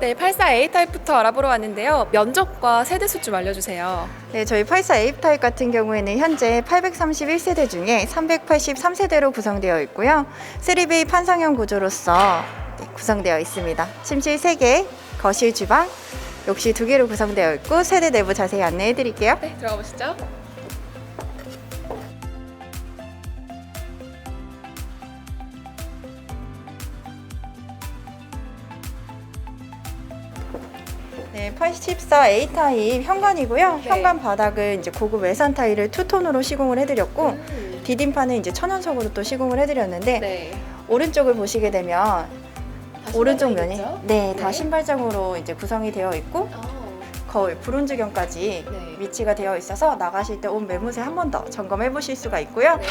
네, 84A 타입부터 알아보러 왔는데요. 면적과 세대수 좀 알려주세요. 네, 저희 84 A 타입 같은 경우에는 현재 831세대 중에 383세대로 구성되어 있고요. 3베이 판상형 구조로서 네, 구성되어 있습니다. 침실 3개, 거실 주방, 욕실 2개로 구성되어 있고 세대 내부 자세히 안내해 드릴게요. 네, 들어가 보시죠. 네, 84 A 타입 현관이고요. 네. 현관 바닥은 이제 고급 외산 타일을 투톤으로 시공을 해드렸고 음, 디딤판은 이제 천연석으로 또 시공을 해드렸는데 네. 오른쪽을 보시게 되면 다 오른쪽 면이 있죠? 네, 다 네. 신발장으로 이제 구성이 되어 있고 어, 거울 브론즈경까지 네. 위치가 되어 있어서 나가실 때 옷 매무새 한 번 더 점검해 보실 수가 있고요. 네.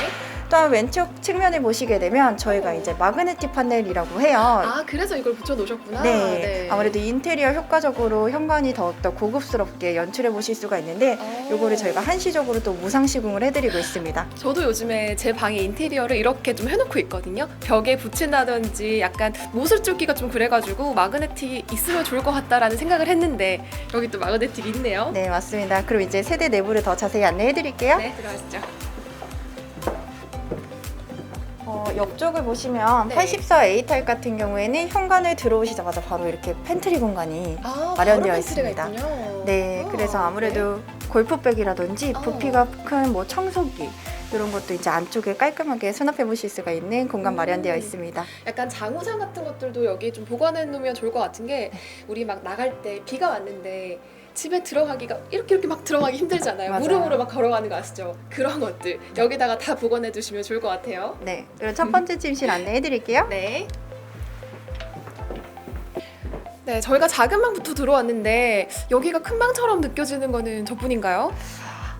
또한 왼쪽 측면을 보시게 되면 저희가 오. 이제 마그네틱 파넬이라고 해요. 아, 그래서 이걸 붙여 놓으셨구나. 네, 아무래도 인테리어 효과적으로 현관이 더욱더 고급스럽게 연출해 보실 수가 있는데 어. 요거를 저희가 한시적으로 또 무상 시공을 해드리고 있습니다. 저도 요즘에 제 방의 인테리어를 이렇게 좀 해놓고 있거든요. 벽에 붙인다든지 약간 모술 쫓기가 좀 그래가지고 마그네틱이 있으면 좋을 것 같다라는 생각을 했는데 여기 또 마그네틱이 있네요. 네, 맞습니다. 그럼 이제 세대 내부를 더 자세히 안내해 드릴게요. 네, 들어가시죠. 어, 옆쪽을 보시면 네. 84 A 타입 같은 경우에는 현관을 들어오시자마자 바로 이렇게 팬트리 공간이 아, 마련되어 있습니다. 있군요. 네, 아, 그래서 아무래도 골프백이라든지 어. 부피가 큰 뭐 청소기 이런 것도 이제 안쪽에 깔끔하게 수납해 보실 수가 있는 공간 음. 마련되어 있습니다. 약간 장우산 같은 것들도 여기 좀 보관해 놓으면 좋을 것 같은 게 우리 막 나갈 때 비가 왔는데 집에 들어가기가 이렇게 이렇게 막 들어가기 힘들잖아요. 맞아요. 무릎으로 막 걸어가는 거 아시죠? 그런 것들 여기다가 다 보관해 두시면 좋을 것 같아요. 네, 그럼 첫 번째 침실 안내해 드릴게요. 네. 네, 저희가 작은 방부터 들어왔는데 여기가 큰 방처럼 느껴지는 거는 저뿐인가요?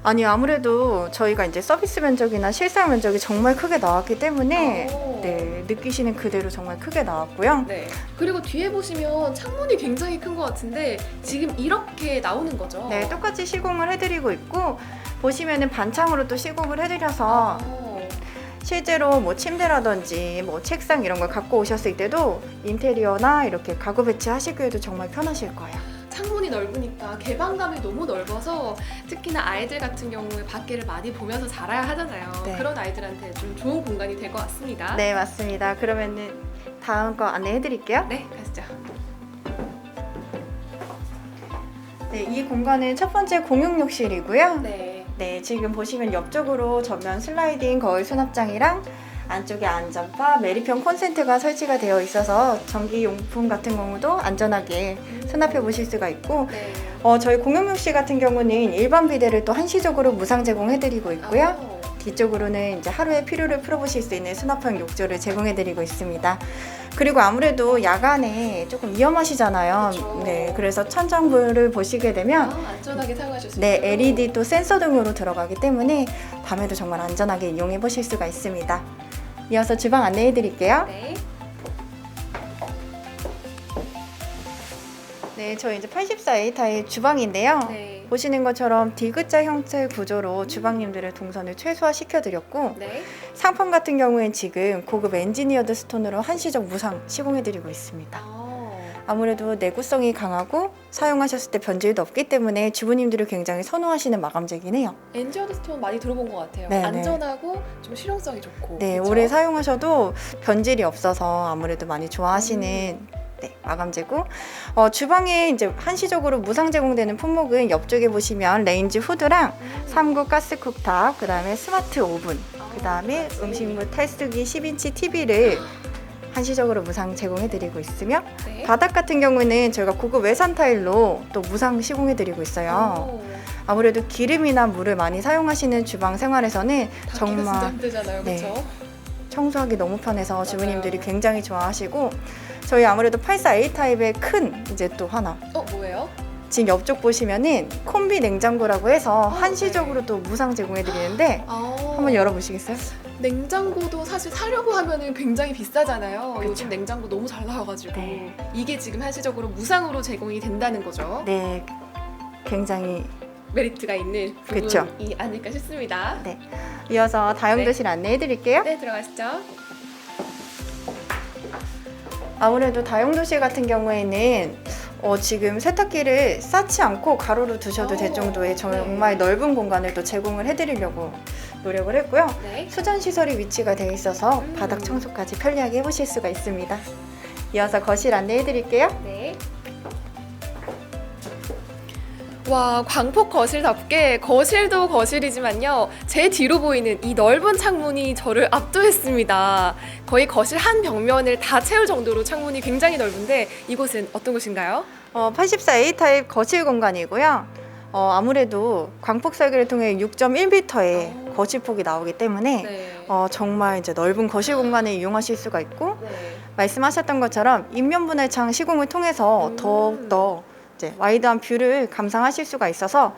아니 아무래도 저희가 이제 서비스 면적이나 실사용 면적이 정말 크게 나왔기 때문에 오. 네, 느끼시는 그대로 정말 크게 나왔고요. 네. 그리고 뒤에 보시면 창문이 굉장히 큰 것 같은데 지금 이렇게 나오는 거죠? 네, 똑같이 시공을 해드리고 있고 보시면은 반창으로 또 시공을 해드려서 어. 실제로 뭐 침대라든지 뭐 책상 이런 걸 갖고 오셨을 때도 인테리어나 이렇게 가구 배치하시기에도 정말 편하실 거예요. 창문이 넓으니까 개방감이 너무 넓어서 특히나 아이들 같은 경우에 밖에를 많이 보면서 자라야 하잖아요. 네. 그런 아이들한테 좀 좋은 공간이 될 것 같습니다. 네, 맞습니다. 그러면은 다음 거 안내해 드릴게요. 네, 가시죠. 네, 이 공간은 첫 번째 공용 욕실이고요. 네. 네, 지금 보시면 옆쪽으로 전면 슬라이딩 거울 수납장이랑 안쪽에 안전바, 메리평 콘센트가 설치가 되어 있어서 전기용품 같은 경우도 안전하게 수납해 보실 수가 있고 네. 어, 저희 공용욕실 같은 경우는 일반 비데를 또 한시적으로 무상 제공해 드리고 있고요. 어. 뒤쪽으로는 이제 하루에 필요를 풀어보실 수 있는 수납형 욕조를 제공해드리고 있습니다. 그리고 아무래도 야간에 조금 위험하시잖아요. 그쵸. 네, 그래서 천장불을 보시게 되면 아, 안전하게 사용하실 수 네. LED 또 센서 등으로 들어가기 때문에 밤에도 정말 안전하게 이용해 보실 수가 있습니다. 이어서 주방 안내해 드릴게요. 네. 네, 저희 이제 84A 타입 주방인데요. 네. 보시는 것처럼 디귿자 형태 구조로 주방님들의 동선을 최소화 시켜 드렸고 네. 상품 같은 경우엔 지금 고급 엔지니어드 스톤으로 한시적 무상 시공해 드리고 있습니다. 어. 아무래도 내구성이 강하고 사용하셨을 때 변질도 없기 때문에 주부님들이 굉장히 선호하시는 마감재긴 해요. 엔지어드 스톤 많이 들어본 것 같아요. 네, 네. 안전하고 좀 실용성이 좋고. 네, 그쵸? 오래 사용하셔도 변질이 없어서 아무래도 많이 좋아하시는 음. 네, 마감재고 어, 주방에 이제 한시적으로 무상 제공되는 품목은 옆쪽에 보시면 레인지 후드랑 음. 3구 가스 쿡탑, 그다음에 스마트 오븐, 아, 그다음에 그까지. 음식물 탈수기 10인치 TV를 한시적으로 무상 제공해드리고 있으며 네. 바닥 같은 경우는 저희가 고급 외산 타일로 또 무상 시공해드리고 있어요. 오. 아무래도 기름이나 물을 많이 사용하시는 주방 생활에서는 닫기가 정말 진짜 힘들잖아요. 네. 그렇죠? 청소하기 너무 편해서 주부님들이 맞아요. 굉장히 좋아하시고 저희 아무래도 84A 타입의 큰 이제 또 하나 어, 뭐예요? 지금 옆쪽 보시면은 콤비 냉장고라고 해서 아, 한시적으로 또 무상 제공해 드리는데 아. 한번 열어보시겠어요? 냉장고도 사실 사려고 하면은 굉장히 비싸잖아요. 요즘 냉장고 너무 잘 나와가지고 네. 이게 지금 한시적으로 무상으로 제공이 된다는 거죠. 네, 굉장히 메리트가 있는 그쵸. 부분이 아닐까 싶습니다. 이어서 다용도실 안내해 드릴게요. 네, 들어가시죠. 아무래도 다용 도실 같은 경우에는 어, 지금 세탁기를 쌓지 않고 가로로 두셔도 될 오, 정도의 네. 정말 넓은 공간을 또 제공을 해드리려고 노력을 했고요. 네. 수전 시설이 위치가 되어 있어서 음. 바닥 청소까지 편리하게 해보실 수가 있습니다. 이어서 거실 안내해 드릴게요. 와, 광폭 거실답게 거실도 거실이지만요. 제 뒤로 보이는 이 넓은 창문이 저를 압도했습니다. 거의 거실 한 벽면을 다 채울 정도로 창문이 굉장히 넓은데 이곳은 어떤 곳인가요? 어, 84A 타입 거실 공간이고요. 어, 아무래도 광폭 설계를 통해 6.1m의 오. 거실 폭이 나오기 때문에 네. 어, 정말 이제 넓은 거실 공간을 이용하실 수가 있고 네. 말씀하셨던 것처럼 인면 분할창 시공을 통해서 음. 더욱 더 이제 와이드한 뷰를 감상하실 수가 있어서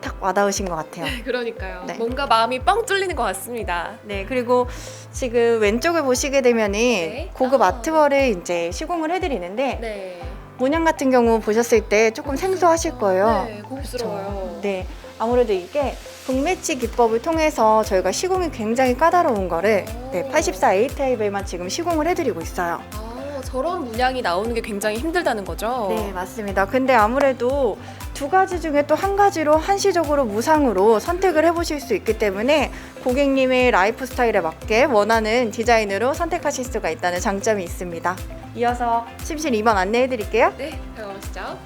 딱 와닿으신 것 같아요. 그러니까요. 네. 뭔가 마음이 뻥 뚫리는 것 같습니다. 네, 그리고 지금 왼쪽을 보시게 되면은 네. 고급 아. 아트월을 이제 시공을 해드리는데 네. 문양 같은 경우 보셨을 때 조금 생소하실 거예요. 네, 고급스러워요. 네, 아무래도 이게 북매치 기법을 통해서 저희가 시공이 굉장히 까다로운 거를 네, 오. 84A 타입에만 지금 시공을 해드리고 있어요. 아, 저런 문양이 나오는 게 굉장히 힘들다는 거죠? 네, 맞습니다. 근데 아무래도 두 가지 중에 또 한 가지로 한시적으로 무상으로 선택을 해보실 수 있기 때문에 고객님의 라이프 스타일에 맞게 원하는 디자인으로 선택하실 수가 있다는 장점이 있습니다. 이어서 침실 2번 안내해 드릴게요. 네, 들어가시죠.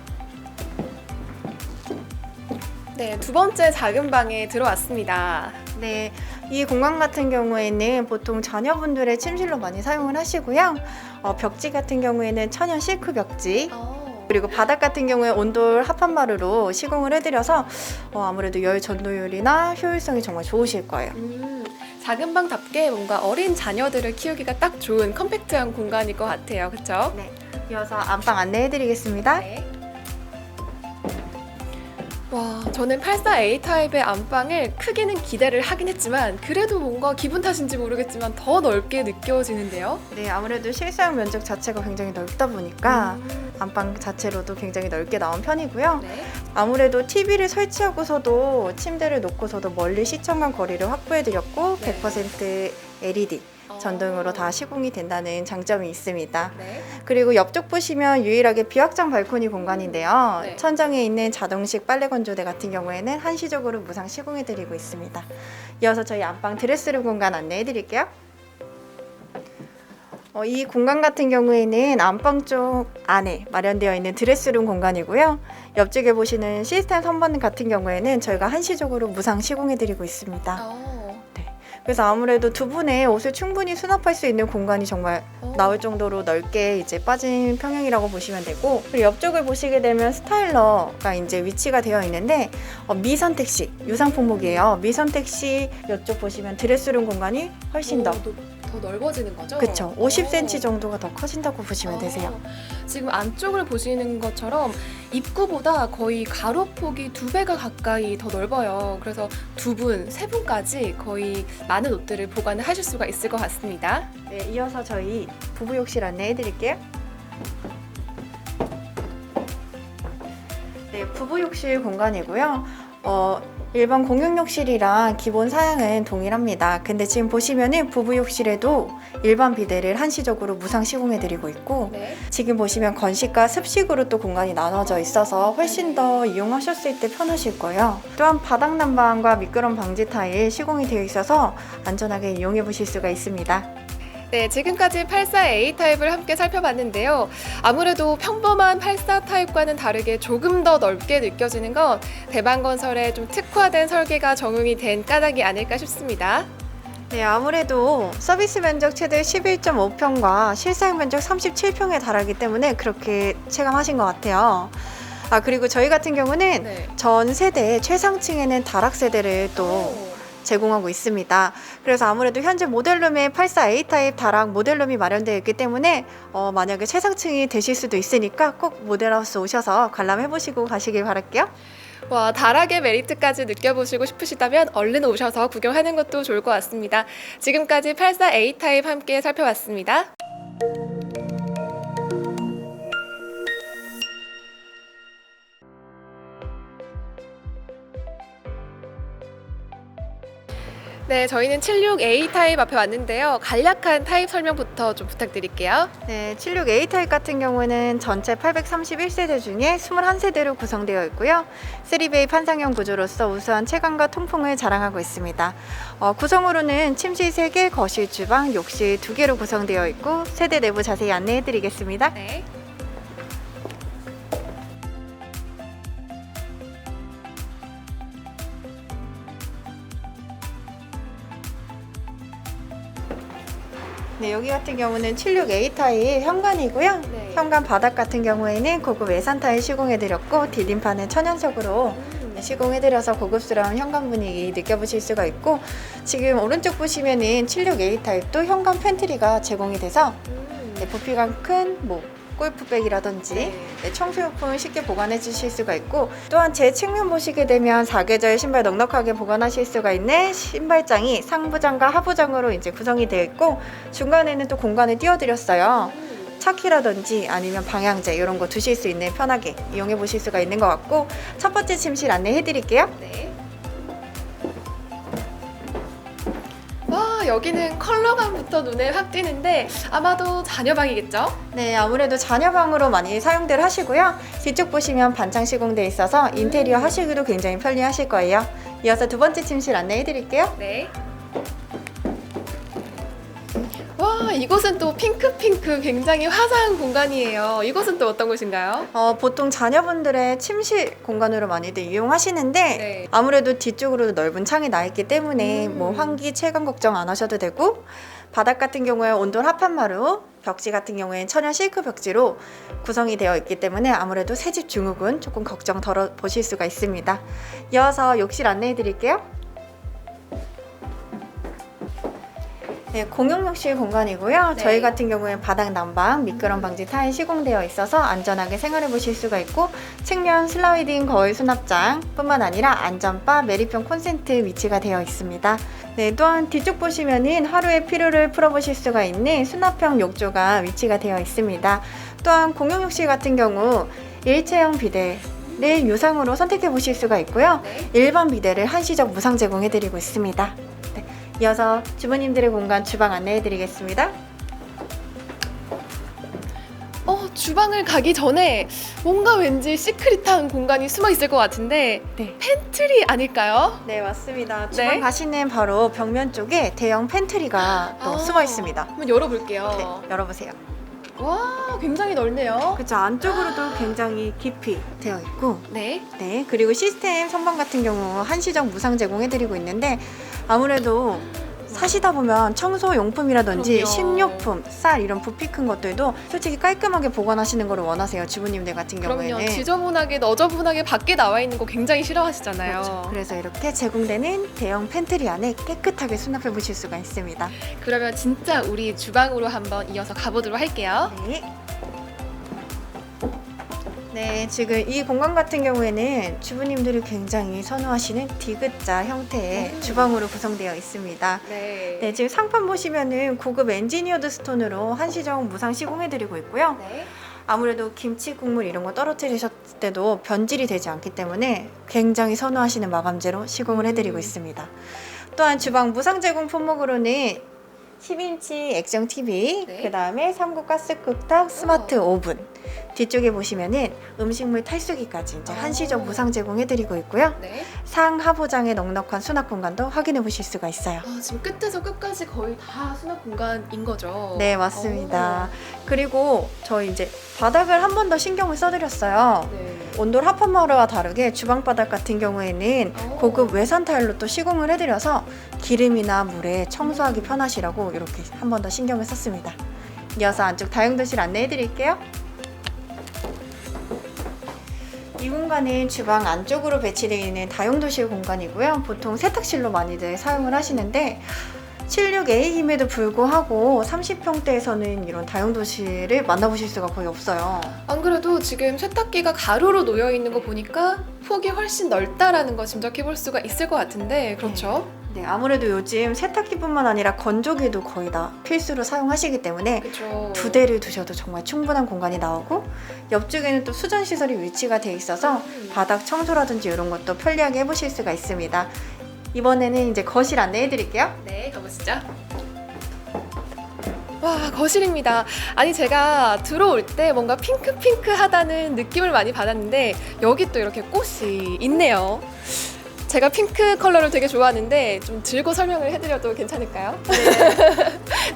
네, 두 번째 작은 방에 들어왔습니다. 네, 이 공간 같은 경우에는 보통 자녀분들의 침실로 많이 사용을 하시고요. 어, 벽지 같은 경우에는 천연 실크 벽지, 그리고 바닥 같은 경우에 온돌 합판마루로 시공을 해드려서 어, 아무래도 열 전도율이나 효율성이 정말 좋으실 거예요. 음, 작은 방답게 뭔가 어린 자녀들을 키우기가 딱 좋은 컴팩트한 공간일 것 같아요. 그렇죠? 이어서 안방 안내해드리겠습니다. 네. 와, 저는 84A 타입의 안방을 크기는 기대를 하긴 했지만 그래도 뭔가 기분 탓인지 모르겠지만 더 넓게 느껴지는데요. 네, 아무래도 실사용 면적 자체가 굉장히 넓다 보니까 음, 안방 자체로도 굉장히 넓게 나온 편이고요. 네. 아무래도 TV를 설치하고서도 침대를 놓고서도 멀리 시청간 거리를 확보해드렸고 네. 100% LED 어. 전등으로 다 시공이 된다는 장점이 있습니다. 네. 그리고 옆쪽 보시면 유일하게 비확장 발코니 공간인데요. 네. 천장에 있는 자동식 빨래 건조대 같은 경우에는 한시적으로 무상 시공해 드리고 있습니다. 이어서 저희 안방 드레스룸 공간 안내해 드릴게요. 어, 이 공간 같은 경우에는 안방 쪽 안에 마련되어 있는 드레스룸 공간이고요. 옆쪽에 보시는 시스템 선반 같은 경우에는 저희가 한시적으로 무상 시공해 드리고 있습니다. 어. 그래서 아무래도 두 분의 옷을 충분히 수납할 수 있는 공간이 정말 어. 나올 정도로 넓게 이제 빠진 평형이라고 보시면 되고 그리고 옆쪽을 보시게 되면 스타일러가 이제 위치가 되어 있는데 어, 미선택시 유상 품목이에요. 미선택시 옆쪽 보시면 드레스룸 공간이 훨씬 더 오, 더, 더 넓어지는 거죠? 오. 50cm 정도가 더 커진다고 보시면 어, 되세요. 지금 안쪽을 보시는 것처럼 입구보다 거의 가로폭이 두 배가 가까이 더 넓어요. 그래서 두 분, 세 분까지 거의 많은 옷들을 보관을 하실 수가 있을 것 같습니다. 네, 이어서 저희 부부 욕실 안내해 드릴게요. 네, 부부 욕실 공간이고요. 어, 일반 공용 욕실이랑 기본 사양은 동일합니다. 근데 지금 보시면은 부부 욕실에도 일반 비데를 한시적으로 무상 시공해 드리고 있고 네. 지금 보시면 건식과 습식으로 또 공간이 나눠져 있어서 훨씬 더 이용하셨을 때 편하실 거예요. 또한 바닥 난방과 미끄럼 방지 타일 시공이 되어 있어서 안전하게 이용해 보실 수가 있습니다. 네, 지금까지 84A 타입을 함께 살펴봤는데요. 아무래도 평범한 84 타입과는 다르게 조금 더 넓게 느껴지는 건 대방 건설의 좀 특화된 설계가 적용이 된 까닭이 아닐까 싶습니다. 네, 아무래도 서비스 면적 최대 11.5평과 실사용 면적 37평에 달하기 때문에 그렇게 체감하신 것 같아요. 아, 그리고 저희 같은 경우는 네. 전 세대 최상층에는 다락 세대를 또 오. 제공하고 있습니다. 그래서 아무래도 현재 모델룸에 84A 타입 다락 모델룸이 마련되어 있기 때문에 어, 만약에 최상층이 되실 수도 있으니까 꼭 모델하우스 오셔서 관람해 보시고 가시길 바랄게요. 와, 다락의 메리트까지 느껴보시고 싶으시다면 얼른 오셔서 구경하는 것도 좋을 것 같습니다. 지금까지 84A 타입 함께 살펴봤습니다. 네, 저희는 76A 타입 앞에 왔는데요. 간략한 타입 설명부터 좀 부탁드릴게요. 네, 76A 타입 같은 경우는 전체 831세대 중에 21세대로 구성되어 있고요. 3베이 판상형 구조로서 우수한 체감과 통풍을 자랑하고 있습니다. 어, 구성으로는 침실 3개, 거실, 주방, 욕실 2개로 구성되어 있고 세대 내부 자세히 안내해 드리겠습니다. 네. 네, 여기 같은 경우는 76A 타입 현관이고요. 네. 현관 바닥 같은 경우에는 고급 외산 타일 시공해드렸고 뒷림판은 천연석으로 음. 시공해드려서 고급스러운 현관 분위기 느껴보실 수가 있고 지금 오른쪽 보시면은 76A 타입도 현관 팬트리가 제공이 돼서 음. 네, 부피감 큰뭐 골프백이라든지 네. 네, 청소용품을 쉽게 보관해 주실 수가 있고 또한 제 측면 보시게 되면 사계절 신발 넉넉하게 보관하실 수가 있는 신발장이 상부장과 하부장으로 이제 구성이 되어 있고 중간에는 또 공간을 띄워드렸어요. 음. 차키라든지 아니면 방향제 이런 거 두실 수 있는 편하게 이용해 보실 수가 있는 것 같고 첫 번째 침실 안내해 드릴게요. 네. 여기는 컬러감부터 눈에 확 띄는데 아마도 자녀방이겠죠? 네, 아무래도 자녀방으로 많이 사용들 하시고요. 뒤쪽 보시면 반창 시공돼 있어서 인테리어 하시기도 굉장히 편리하실 거예요. 이어서 두 번째 침실 안내해 드릴게요. 네. 와, 이곳은 또 핑크핑크 굉장히 화사한 공간이에요. 이곳은 또 어떤 곳인가요? 어, 보통 자녀분들의 침실 공간으로 많이들 이용하시는데 네. 아무래도 뒤쪽으로 넓은 창이 나 있기 때문에 음. 뭐 환기 체감 걱정 안 하셔도 되고 바닥 같은 경우에 온돌 합판마루 벽지 같은 경우에는 천연 실크 벽지로 구성이 되어 있기 때문에 아무래도 새집 중후군 조금 걱정 덜어 보실 수가 있습니다. 이어서 욕실 안내해 드릴게요. 네, 공용 욕실 공간이고요. 네. 저희 같은 경우에 바닥 난방, 미끄럼 방지 타일 시공되어 있어서 안전하게 생활해 보실 수가 있고 측면 슬라이딩 거울 수납장 뿐만 아니라 안전바, 메리병 콘센트 위치가 되어 있습니다. 네, 또한 뒤쪽 보시면은 하루의 피로를 풀어보실 수가 있는 수납형 욕조가 위치가 되어 있습니다. 또한 공용 욕실 같은 경우 일체형 비대 를 유상으로 선택해 보실 수가 있고요. 네. 일반 비대를 한시적 무상 제공해 드리고 있습니다. 네, 이어서 주부님들의 공간 주방 안내해 드리겠습니다. 어, 주방을 가기 전에 뭔가 왠지 시크릿한 공간이 숨어 있을 것 같은데 네. 팬트리 아닐까요? 네, 맞습니다. 네. 주방 가시는 바로 벽면 쪽에 대형 팬트리가 또 아, 숨어 있습니다. 한번 열어볼게요. 네, 열어보세요. 와, 굉장히 넓네요. 그렇죠. 안쪽으로도 굉장히 깊이 되어 있고 네. 네, 그리고 시스템 선반 같은 경우 한시적 무상 제공해드리고 있는데 아무래도 사시다 보면 청소 용품이라든지 그럼요. 식료품, 쌀 이런 부피 큰 것들도 솔직히 깔끔하게 보관하시는 걸 원하세요. 주부님들 같은 경우에는. 그럼요. 지저분하게 너저분하게 밖에 나와 있는 거 굉장히 싫어하시잖아요. 그렇죠. 그래서 이렇게 제공되는 대형 팬트리 안에 깨끗하게 수납해 보실 수가 있습니다. 그러면 진짜 우리 주방으로 한번 이어서 가보도록 할게요. 네. 네, 지금 이 공간 같은 경우에는 주부님들이 굉장히 선호하시는 디귿자 형태의 음. 주방으로 구성되어 있습니다. 네. 네, 지금 상판 보시면은 고급 엔지니어드 스톤으로 한시적 무상 시공해드리고 있고요. 네. 아무래도 김치 국물 이런 거 떨어뜨리셨을 때도 변질이 되지 않기 때문에 굉장히 선호하시는 마감재로 시공을 해드리고 음. 있습니다. 또한 주방 무상 제공 품목으로는 10인치 액정 TV, 네. 그 다음에 3구 가스 쿡탑, 스마트 오븐. 뒤쪽에 보시면은 음식물 탈수기까지 이제 오. 한시적 무상 제공해드리고 있고요. 네. 상 하부장의 넉넉한 수납 공간도 확인해 보실 수가 있어요. 아, 지금 끝에서 끝까지 거의 다 수납 공간인 거죠. 네, 맞습니다. 그리고 저희 이제 바닥을 한 번 더 신경을 써드렸어요. 오. 네. 온돌 합판마루와 다르게 주방 바닥 같은 경우에는 오. 고급 외산 타일로 또 시공을 해드려서 기름이나 물에 청소하기 편하시라고 이렇게 한 번 더 신경을 썼습니다. 이어서 안쪽 다용도실 안내해드릴게요. 이 공간은 주방 안쪽으로 배치되어 있는 다용도실 공간이고요. 보통 세탁실로 많이들 사용을 하시는데 76A임에도 불구하고 30평대에서는 이런 다용도실을 만나보실 수가 거의 없어요. 안 그래도 지금 세탁기가 가로로 놓여 있는 거 보니까 폭이 훨씬 넓다라는 거 짐작해 볼 수가 있을 것 같은데 그렇죠? 네, 아무래도 요즘 세탁기뿐만 아니라 건조기도 거의 다 필수로 사용하시기 때문에 그렇죠. 두 대를 두셔도 정말 충분한 공간이 나오고 옆쪽에는 또 수전 시설이 위치가 돼 있어서 바닥 청소라든지 이런 것도 편리하게 해보실 수가 있습니다. 이번에는 이제 거실 안내해 드릴게요. 네, 가보시죠. 와, 거실입니다. 아니, 제가 들어올 때 뭔가 핑크핑크하다는 느낌을 많이 받았는데, 여기 또 이렇게 꽃이 있네요. 제가 핑크 컬러를 되게 좋아하는데, 좀 들고 설명을 해드려도 괜찮을까요?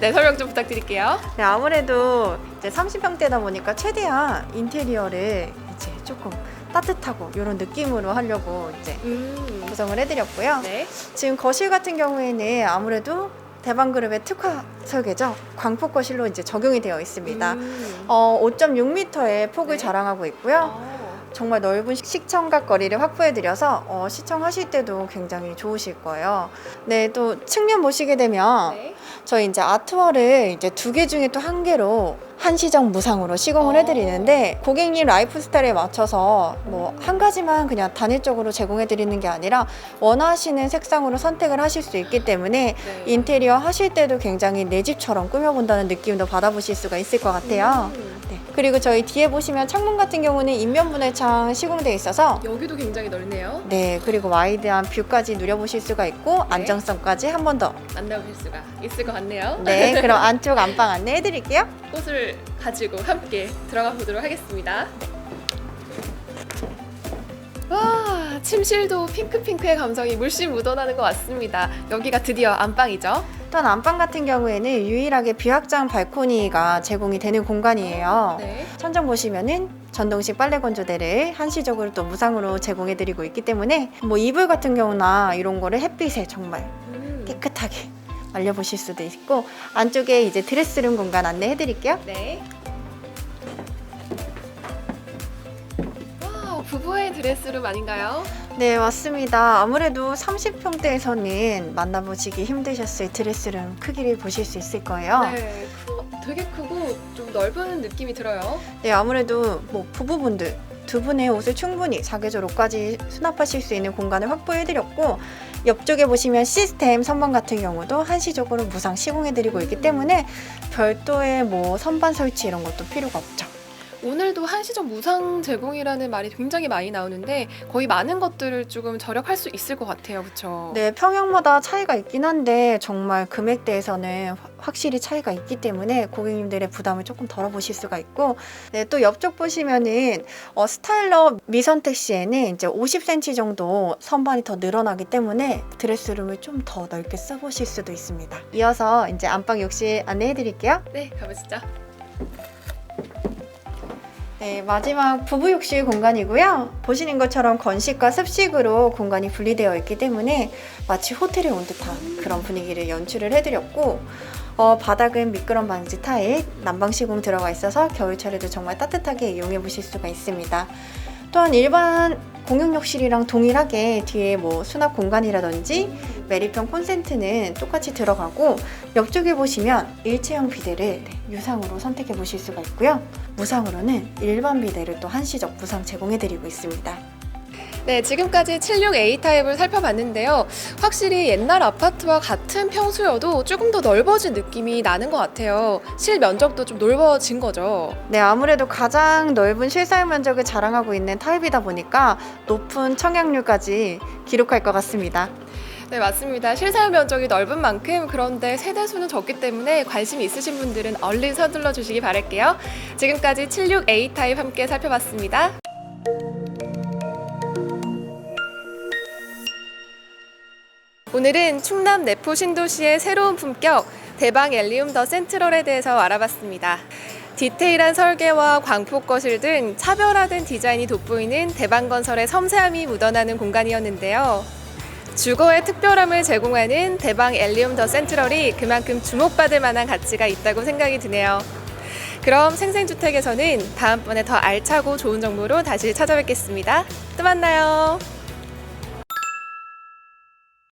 네, 설명 좀 부탁드릴게요. 네, 아무래도 이제 30평대다 보니까 최대한 인테리어를 이제 조금 따뜻하고 이런 느낌으로 하려고 이제 음, 구성을 해드렸고요. 네. 지금 거실 같은 경우에는 아무래도 대방 그룹의 특화 설계죠. 광폭 거실로 이제 적용이 되어 있습니다. 음. 어, 5.6m의 폭을 네. 자랑하고 있고요. 어. 정말 넓은 시청각 거리를 확보해드려서 어, 시청하실 때도 굉장히 좋으실 거예요. 네, 또 측면 보시게 되면 네. 저희 이제 아트월을 이제 두 개 중에 또 한 개로 한시적 무상으로 시공을 어. 해드리는데 고객님 라이프 스타일에 맞춰서 뭐 한 가지만 그냥 단일적으로 제공해드리는 게 아니라 원하시는 색상으로 선택을 하실 수 있기 때문에 네. 인테리어 하실 때도 굉장히 내 집처럼 꾸며본다는 느낌도 받아보실 수가 있을 것 같아요. 음. 네. 그리고 저희 뒤에 보시면 창문 같은 경우는 인면분해창 시공돼 있어서 여기도 굉장히 넓네요. 네 그리고 와이드한 뷰까지 누려보실 수가 있고 안정성까지 한 번 더. 만나보실 수가 있을 것 같네요. 네 그럼 안쪽 안방 안내해드릴게요. 꽃을 가지고 함께 들어가 보도록 하겠습니다. 와, 침실도 핑크핑크의 감성이 물씬 묻어나는 것 같습니다. 여기가 드디어 안방이죠. 또한 안방 같은 경우에는 유일하게 비확장 발코니가 제공이 되는 공간이에요. 네. 천장 보시면은 전동식 빨래 건조대를 한시적으로 또 무상으로 제공해드리고 있기 때문에 뭐 이불 같은 경우나 이런 거를 햇빛에 정말 음. 깨끗하게 말려보실 수도 있고 안쪽에 이제 드레스룸 공간 안내해 드릴게요. 네. 와, 부부의 드레스룸 아닌가요? 네 맞습니다. 아무래도 30평대에서는 만나보시기 힘드셨을 드레스룸 크기를 보실 수 있을 거예요. 네. 크- 되게 크고 좀 넓은 느낌이 들어요. 네, 아무래도 뭐 부부분들 두 분의 옷을 충분히 사계절 옷까지 수납하실 수 있는 공간을 확보해드렸고 옆쪽에 보시면 시스템 선반 같은 경우도 한시적으로 무상 시공해드리고 있기 때문에 별도의 뭐 선반 설치 이런 것도 필요가 없죠. 오늘도 한시적 무상 제공이라는 말이 굉장히 많이 나오는데 거의 많은 것들을 조금 절약할 수 있을 것 같아요. 그렇죠? 네, 평형마다 차이가 있긴 한데 정말 금액대에서는 화- 확실히 차이가 있기 때문에 고객님들의 부담을 조금 덜어보실 수가 있고 네, 또 옆쪽 보시면은 어, 스타일러 미선택 시에는 이제 50cm 정도 선반이 더 늘어나기 때문에 드레스룸을 좀 더 넓게 써보실 수도 있습니다. 이어서 이제 안방 욕실 안내해드릴게요. 네, 가보시죠. 네, 마지막 부부 욕실 공간이고요. 보시는 것처럼 건식과 습식으로 공간이 분리되어 있기 때문에 마치 호텔에 온 듯한 그런 분위기를 연출을 해드렸고 어, 바닥은 미끄럼 방지 타일, 난방 시공 들어가 있어서 겨울철에도 정말 따뜻하게 이용해 보실 수가 있습니다. 또한 일반 공용 욕실이랑 동일하게 뒤에 뭐 수납 공간이라든지 메리평 콘센트는 똑같이 들어가고 옆쪽에 보시면 일체형 비데를 네, 유상으로 선택해 보실 수가 있고요. 무상으로는 일반 비데를 또 한시적 무상 제공해 드리고 있습니다. 네, 지금까지 76A 타입을 살펴봤는데요. 확실히 옛날 아파트와 같은 평수여도 조금 더 넓어진 느낌이 나는 것 같아요. 실 면적도 좀 넓어진 거죠. 네, 아무래도 가장 넓은 실사용 면적을 자랑하고 있는 타입이다 보니까 높은 청약률까지 기록할 것 같습니다. 네, 맞습니다. 실사용 면적이 넓은 만큼 그런데 세대 수는 적기 때문에 관심 있으신 분들은 얼른 서둘러 주시기 바랄게요. 지금까지 76A 타입 함께 살펴봤습니다. 오늘은 충남 내포 신도시의 새로운 품격 대방 엘리움 더 센트럴에 대해서 알아봤습니다. 디테일한 설계와 광폭 거실 등 차별화된 디자인이 돋보이는 대방 건설의 섬세함이 묻어나는 공간이었는데요. 주거의 특별함을 제공하는 대방 엘리움 더 센트럴이 그만큼 주목받을 만한 가치가 있다고 생각이 드네요. 그럼 생생주택에서는 다음번에 더 알차고 좋은 정보로 다시 찾아뵙겠습니다. 또 만나요.